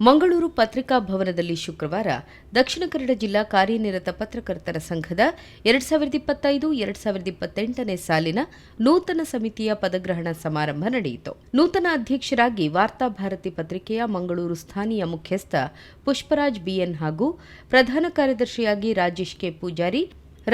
ಮಂಗಳೂರು ಪತ್ರಿಕಾ ಭವನದಲ್ಲಿ ಶುಕ್ರವಾರ ದಕ್ಷಿಣ ಕನ್ನಡ ಜಿಲ್ಲಾ ಕಾರ್ಯನಿರತ ಪತ್ರಕರ್ತರ ಸಂಘದ ಎರಡ್ ಸಾವಿರದ ಇಪ್ಪತ್ತೈದು, ಎರಡ್ ಸಾವಿರದ ಇಪ್ಪತ್ತೆಂಟನೇ ಸಾಲಿನ ನೂತನ ಸಮಿತಿಯ ಪದಗ್ರಹಣ ಸಮಾರಂಭ ನಡೆಯಿತು. ನೂತನ ಅಧ್ಯಕ್ಷರಾಗಿ ವಾರ್ತಾಭಾರತಿ ಪತ್ರಿಕೆಯ ಮಂಗಳೂರು ಸ್ಥಾನೀಯ ಮುಖ್ಯಸ್ಥ ಪುಷ್ಪರಾಜ್ ಬಿಎನ್ ಹಾಗೂ ಪ್ರಧಾನ ಕಾರ್ಯದರ್ಶಿಯಾಗಿ ರಾಜೇಶ್ ಕೆ ಪೂಜಾರಿ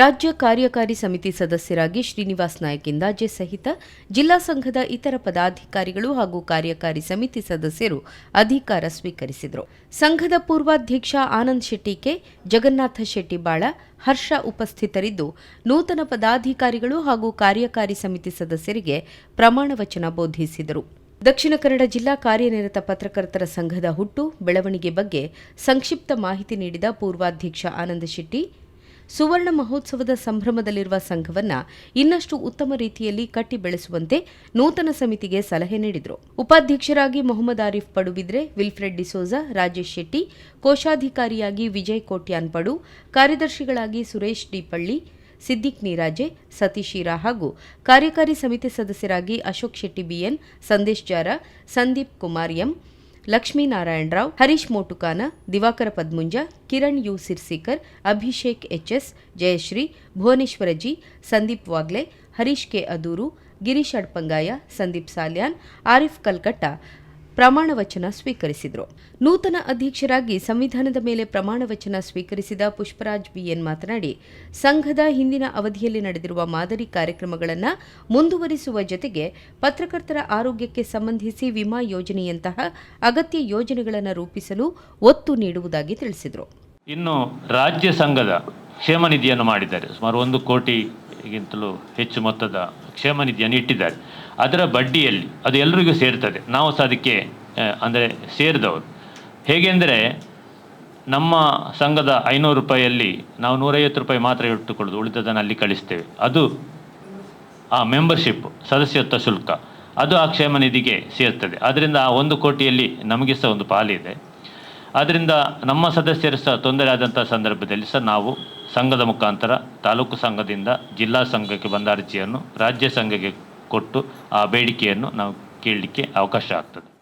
ರಾಜ್ಯ ಕಾರ್ಯಕಾರಿ ಸಮಿತಿ ಸದಸ್ಯರಾಗಿ ಶ್ರೀನಿವಾಸ್ ನಾಯಕ್ ಇಂದಾಜೆ ಸಹಿತ ಜಿಲ್ಲಾ ಸಂಘದ ಇತರ ಪದಾಧಿಕಾರಿಗಳು ಹಾಗೂ ಕಾರ್ಯಕಾರಿ ಸಮಿತಿ ಸದಸ್ಯರು ಅಧಿಕಾರ ಸ್ವೀಕರಿಸಿದರು. ಸಂಘದ ಪೂರ್ವಾಧ್ಯಕ್ಷ ಆನಂದ್ ಶೆಟ್ಟಿ ಕೆ, ಜಗನ್ನಾಥ ಶೆಟ್ಟಿ ಬಾಳ, ಹರ್ಷ ಉಪಸ್ಥಿತರಿದ್ದು, ನೂತನ ಪದಾಧಿಕಾರಿಗಳು ಹಾಗೂ ಕಾರ್ಯಕಾರಿ ಸಮಿತಿ ಸದಸ್ಯರಿಗೆ ಪ್ರಮಾಣ ವಚನ ಬೋಧಿಸಿದರು. ದಕ್ಷಿಣ ಕನ್ನಡ ಜಿಲ್ಲಾ ಕಾರ್ಯನಿರತ ಪತ್ರಕರ್ತರ ಸಂಘದ ಹುಟ್ಟು, ಬೆಳವಣಿಗೆ ಬಗ್ಗೆ ಸಂಕ್ಷಿಪ್ತ ಮಾಹಿತಿ ನೀಡಿದ ಪೂರ್ವಾಧ್ಯಕ್ಷ ಆನಂದ ಶೆಟ್ಟಿ ಸುವರ್ಣ ಮಹೋತ್ಸವದ ಸಂಭ್ರಮದಲ್ಲಿರುವ ಸಂಘವನ್ನ ಇನ್ನಷ್ಟು ಉತ್ತಮ ರೀತಿಯಲ್ಲಿ ಕಟ್ಟಿ ಬೆಳೆಸುವಂತೆ ನೂತನ ಸಮಿತಿಗೆ ಸಲಹೆ ನೀಡಿದರು. ಉಪಾಧ್ಯಕ್ಷರಾಗಿ ಮೊಹಮ್ಮದ್ ಆರಿಫ್ ಪಡುಬಿದ್ರೆ, ವಿಲ್ಫ್ರೆಡ್ ಡಿಸೋಜಾ, ರಾಜೇಶ್ ಶೆಟ್ಟಿ, ಕೋಶಾಧಿಕಾರಿಯಾಗಿ ವಿಜಯ್ ಕೋಟ್ಯಾನ್ ಪಡು, ಕಾರ್ಯದರ್ಶಿಗಳಾಗಿ ಸುರೇಶ್ ಡಿಪಳ್ಳಿ, ಸಿದ್ದಿಕ್ ನೀರಾಜೆ, ಸತೀಶ್ ಹಾಗೂ ಕಾರ್ಯಕಾರಿ ಸಮಿತಿ ಸದಸ್ಯರಾಗಿ Ashok Shetty BN, Sandesh Jara, Sandeep Kumar M Lakshminarayanarao, Harish Motukana, Diwakara Padmunja, Kiran U Sirsikar, Abhishek HS Jayashree Bhuvaneshwara G Sandeep Wagle, Harish K Aduru Girish Adpangaya, Sandeep Salian, Arif Kalkatta ಪ್ರಮಾಣ ವಚನ ಸ್ವೀಕರಿಸಿದರು. ನೂತನ ಅಧ್ಯಕ್ಷರಾಗಿ ಸಂವಿಧಾನದ ಮೇಲೆ ಪ್ರಮಾಣ ವಚನ ಸ್ವೀಕರಿಸಿದ ಪುಷ್ಪರಾಜ್ ಬಿಎನ್ ಮಾತನಾಡಿ, ಸಂಘದ ಹಿಂದಿನ ಅವಧಿಯಲ್ಲಿ ನಡೆದಿರುವ ಮಾದರಿ ಕಾರ್ಯಕ್ರಮಗಳನ್ನು ಮುಂದುವರಿಸುವ ಜೊತೆಗೆ ಪತ್ರಕರ್ತರ ಆರೋಗ್ಯಕ್ಕೆ ಸಂಬಂಧಿಸಿ ವಿಮಾ ಯೋಜನೆಯಂತಹ ಅಗತ್ಯ ಯೋಜನೆಗಳನ್ನು ರೂಪಿಸಲು ಒತ್ತು ನೀಡುವುದಾಗಿ ತಿಳಿಸಿದರು. ಇನ್ನು ರಾಜ್ಯ ಸಂಘದ ಕ್ಷೇಮ ನಿಧಿಯನ್ನು ಮಾಡಿದ್ದಾರೆ. ಸುಮಾರು ಒಂದು ಕೋಟಿಗಿಂತಲೂ ಹೆಚ್ಚು ಮೊತ್ತದ ಕ್ಷೇಮ ನಿಧಿಯನ್ನು ಇಟ್ಟಿದ್ದಾರೆ. ಅದರ ಬಡ್ಡಿಯಲ್ಲಿ ಅದು ಎಲ್ರಿಗೂ ಸೇರ್ತದೆ. ನಾವು ಸಹ ಅದಕ್ಕೆ ಅಂದರೆ ಸೇರಿದವರು. ಹೇಗೆಂದರೆ ನಮ್ಮ ಸಂಘದ ಐನೂರು ರೂಪಾಯಿಯಲ್ಲಿ ನಾವು ನೂರೈವತ್ತು ರೂಪಾಯಿ ಮಾತ್ರ ಇಟ್ಟುಕೊಳ್ಳೋದು ಉಳಿದದನ್ನು ಅಲ್ಲಿ ಕಳಿಸ್ತೇವೆ. ಅದು ಆ ಮೆಂಬರ್ಶಿಪ್ ಸದಸ್ಯತ್ವ ಶುಲ್ಕ. ಅದು ಆ ಕ್ಷೇಮ ನಿಧಿಗೆ ಸೇರ್ತದೆ. ಅದರಿಂದ ಆ ಒಂದು ಕೋಟಿಯಲ್ಲಿ ನಮಗೆ ಸಹ ಒಂದು ಪಾಲಿದೆ. ಆದ್ದರಿಂದ ನಮ್ಮ ಸದಸ್ಯರು ಸಹ ತೊಂದರೆ ಆದಂಥ ಸಂದರ್ಭದಲ್ಲಿ ಸಹ ನಾವು ಸಂಘದ ಮುಖಾಂತರ ತಾಲೂಕು ಸಂಘದಿಂದ ಜಿಲ್ಲಾ ಸಂಘಕ್ಕೆ ಬಂದ ಅರ್ಜಿಯನ್ನು ರಾಜ್ಯ ಸಂಘಕ್ಕೆ ಕೊಟ್ಟು ಆ ಬೇಡಿಕೆಯನ್ನು ನಾವು ಕೇಳಲಿಕ್ಕೆ ಅವಕಾಶ ಆಗ್ತದೆ.